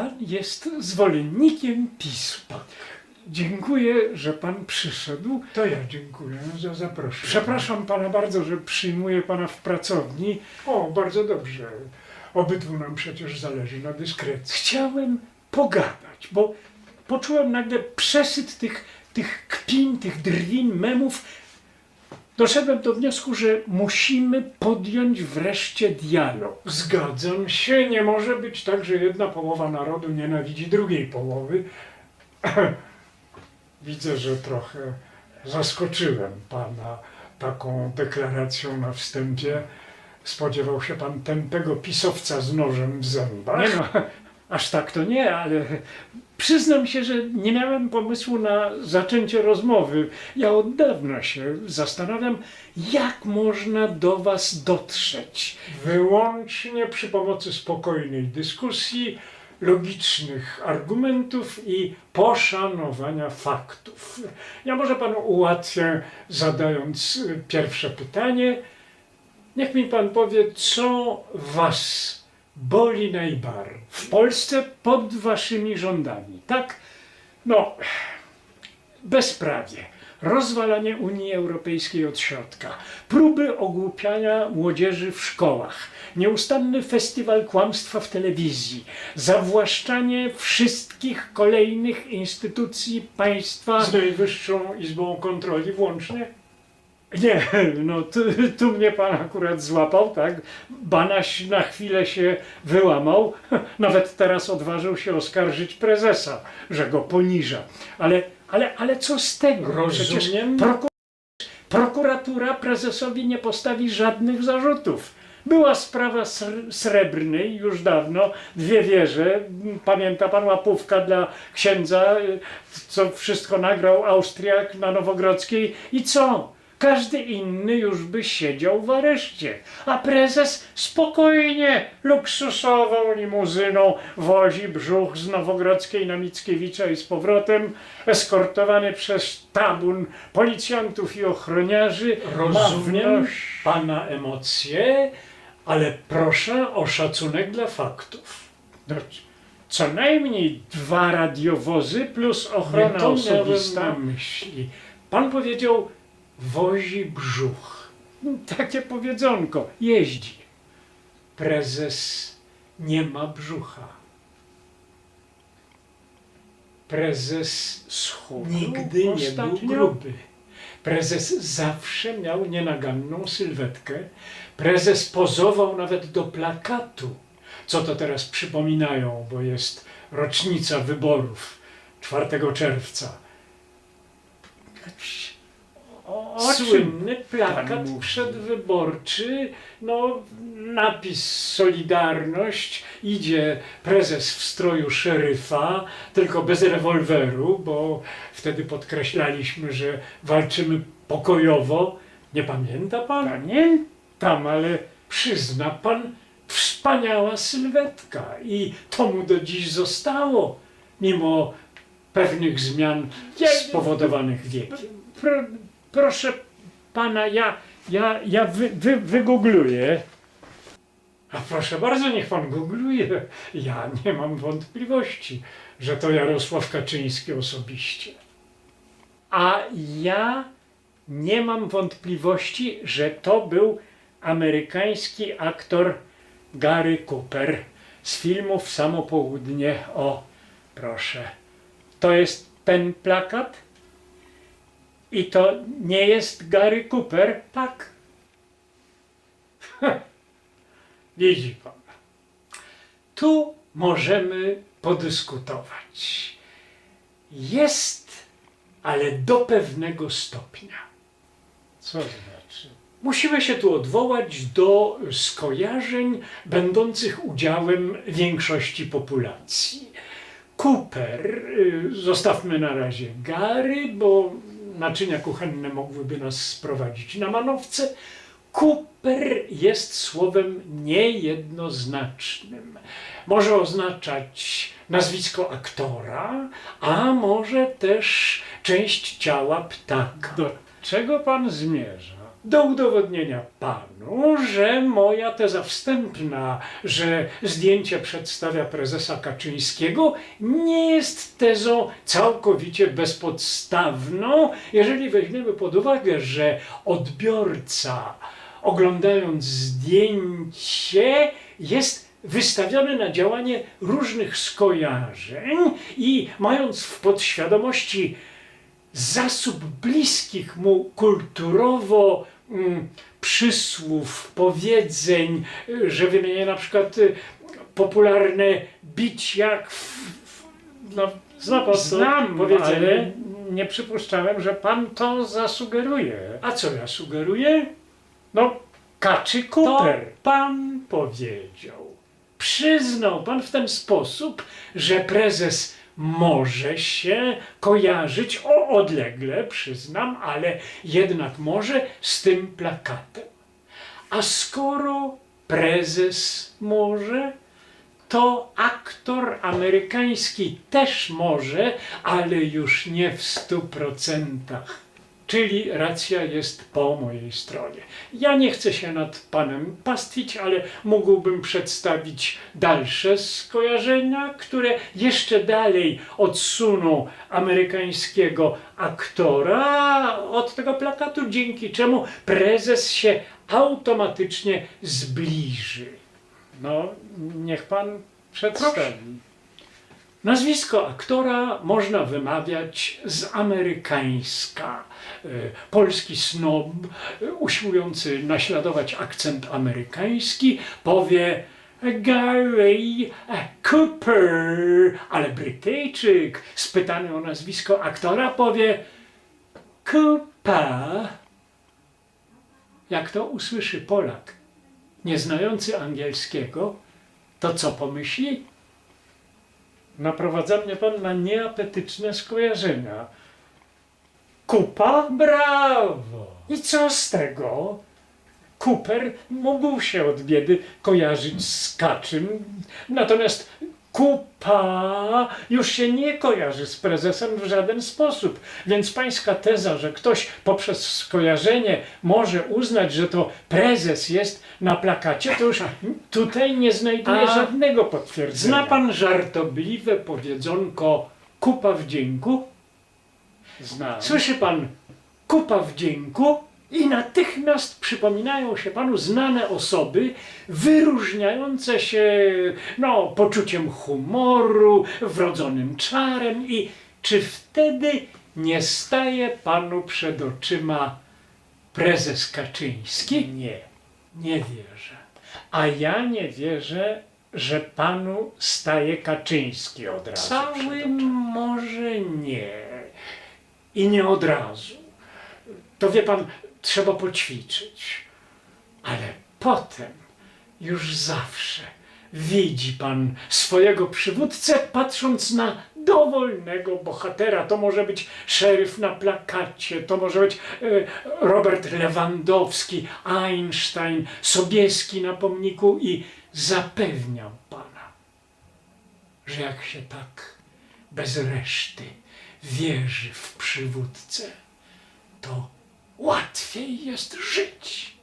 Pan jest zwolennikiem PiSu. Dziękuję, że pan przyszedł. To ja dziękuję za zaproszenie. Przepraszam pana bardzo, że przyjmuję pana w pracowni. O, bardzo dobrze. Obydwu nam przecież zależy na dyskrecji. Chciałem pogadać, bo poczułem nagle przesyt tych, tych kpin, tych drwin, memów. Doszedłem do wniosku, że musimy podjąć wreszcie dialog. Zgadzam się, nie może być tak, że jedna połowa narodu nienawidzi drugiej połowy. Widzę, że trochę zaskoczyłem pana taką deklaracją na wstępie. Spodziewał się pan tępego pisowca z nożem w zębach. Nie no, aż tak to nie, ale przyznam się, że nie miałem pomysłu na zaczęcie rozmowy. Ja od dawna się zastanawiam, jak można do was dotrzeć. Wyłącznie przy pomocy spokojnej dyskusji, logicznych argumentów i poszanowania faktów. Ja może panu ułatwię, zadając pierwsze pytanie. Niech mi pan powie, co was boli najbardziej W Polsce pod waszymi rządami, tak? No, bezprawie, rozwalanie Unii Europejskiej od środka, próby ogłupiania młodzieży w szkołach, nieustanny festiwal kłamstwa w telewizji, zawłaszczanie wszystkich kolejnych instytucji państwa. z Najwyższą Izbą Kontroli włącznie? Nie, no tu, tu mnie pan akurat złapał, tak? Banaś na chwilę się wyłamał. Nawet teraz odważył się oskarżyć prezesa, że go poniża. Ale, ale, ale co z tego? Rozumiem. proku- prokuratura prezesowi nie postawi żadnych zarzutów. Była sprawa Sr- Srebrnej już dawno, dwie wieże. Pamięta pan łapówka dla księdza, co wszystko nagrał Austriak na Nowogrodzkiej i co? Każdy inny już by siedział w areszcie, a prezes spokojnie, luksusową limuzyną wozi brzuch z Nowogrodzkiej na Mickiewicza i z powrotem, eskortowany przez tabun policjantów i ochroniarzy. Rozumiem pana emocje, ale proszę o szacunek dla faktów. No, co najmniej dwa radiowozy plus Nie ochrona to osobista. myśli. Pan powiedział, wozi brzuch. Takie powiedzonko, jeździ. Prezes nie ma brzucha. Prezes Schudł nigdy nie był gruby. Prezes zawsze miał nienaganną sylwetkę. Prezes pozował nawet do plakatu. Co to teraz przypominają, bo jest rocznica wyborów 4 czerwca. O, o? Słynny plakat przedwyborczy, no napis Solidarność, idzie prezes w stroju szeryfa, tylko bez rewolweru, bo wtedy podkreślaliśmy, że walczymy pokojowo. Nie pamięta pan? Pamiętam, ale Przyzna pan, wspaniała sylwetka i to mu do dziś zostało, mimo pewnych zmian spowodowanych wiekiem. Pro, proszę pana, ja, ja, ja wy, wy, wygoogluję. A proszę bardzo, niech pan googluje. Ja nie mam wątpliwości, że to Jarosław Kaczyński osobiście. A ja nie mam wątpliwości, że to był amerykański aktor Gary Cooper z filmów Samo Południe. O, proszę. To jest ten plakat? I to nie jest Gary Cooper? Tak. Widzi pan. Tu możemy podyskutować. Jest, ale do pewnego stopnia. Co znaczy? Musimy się tu odwołać do skojarzeń będących udziałem większości populacji. Cooper, y, zostawmy na razie Gary, bo naczynia kuchenne mogłyby nas sprowadzić na manowce. Cooper jest słowem niejednoznacznym. Może oznaczać nazwisko aktora, a może też część ciała ptaka. Do czego pan zmierza? Do udowodnienia panu, że moja teza wstępna, że zdjęcie przedstawia prezesa Kaczyńskiego, nie jest tezą całkowicie bezpodstawną, jeżeli weźmiemy pod uwagę, że odbiorca, oglądając zdjęcie, jest wystawiony na działanie różnych skojarzeń i mając w podświadomości zasób bliskich mu kulturowo mm, przysłów, powiedzeń, że wymienię na przykład y, popularne bić jak w, w, no, Zna pan to Znam powiedzenie, ale- nie przypuszczałem, że pan to zasugeruje. A co ja sugeruję? No, Kaczy To pan powiedział. Przyznał pan w ten sposób, że prezes może się kojarzyć o odlegle, przyznam, ale jednak może z tym plakatem. A skoro prezes może, to aktor amerykański też może, ale już nie w stu procentach. Czyli racja jest po mojej stronie. Ja nie chcę się nad panem pastwić, ale mógłbym przedstawić dalsze skojarzenia, które jeszcze dalej odsuną amerykańskiego aktora od tego plakatu, dzięki czemu prezes się automatycznie zbliży. No, niech pan przedstawi. Nazwisko aktora można wymawiać z amerykańska. E, Polski snob, e, usiłujący naśladować akcent amerykański, powie Gary Cooper, ale Brytyjczyk spytany o nazwisko aktora powie Cooper. Jak to usłyszy Polak, nieznający angielskiego, to co pomyśli? Naprowadza mnie pan na nieapetyczne skojarzenia. Kupa? Brawo! I co z tego? Cooper mógł się od biedy kojarzyć z Kaczym, natomiast Kupa już się nie kojarzy z prezesem w żaden sposób. Więc pańska teza, że ktoś poprzez skojarzenie może uznać, że to prezes jest na plakacie, to już tutaj nie znajduje A żadnego potwierdzenia. Zna pan żartobliwe powiedzonko kupa wdzięku? Znam. Słyszy pan kupa wdzięku i natychmiast przypominają się panu znane osoby wyróżniające się no, poczuciem humoru, wrodzonym czarem i czy wtedy nie staje panu przed oczyma prezes Kaczyński? Nie. Nie wierzę. A ja nie wierzę, że panu staje Kaczyński od razu. Całym może nie. I nie od razu. To wie pan, trzeba poćwiczyć. Ale potem, już zawsze, widzi pan swojego przywódcę, patrząc na dowolnego bohatera. To może być szeryf na plakacie, to może być e, Robert Lewandowski, Einstein, Sobieski na pomniku i zapewniam pana, że jak się tak bez reszty wierzy w przywódcę, to łatwiej jest żyć.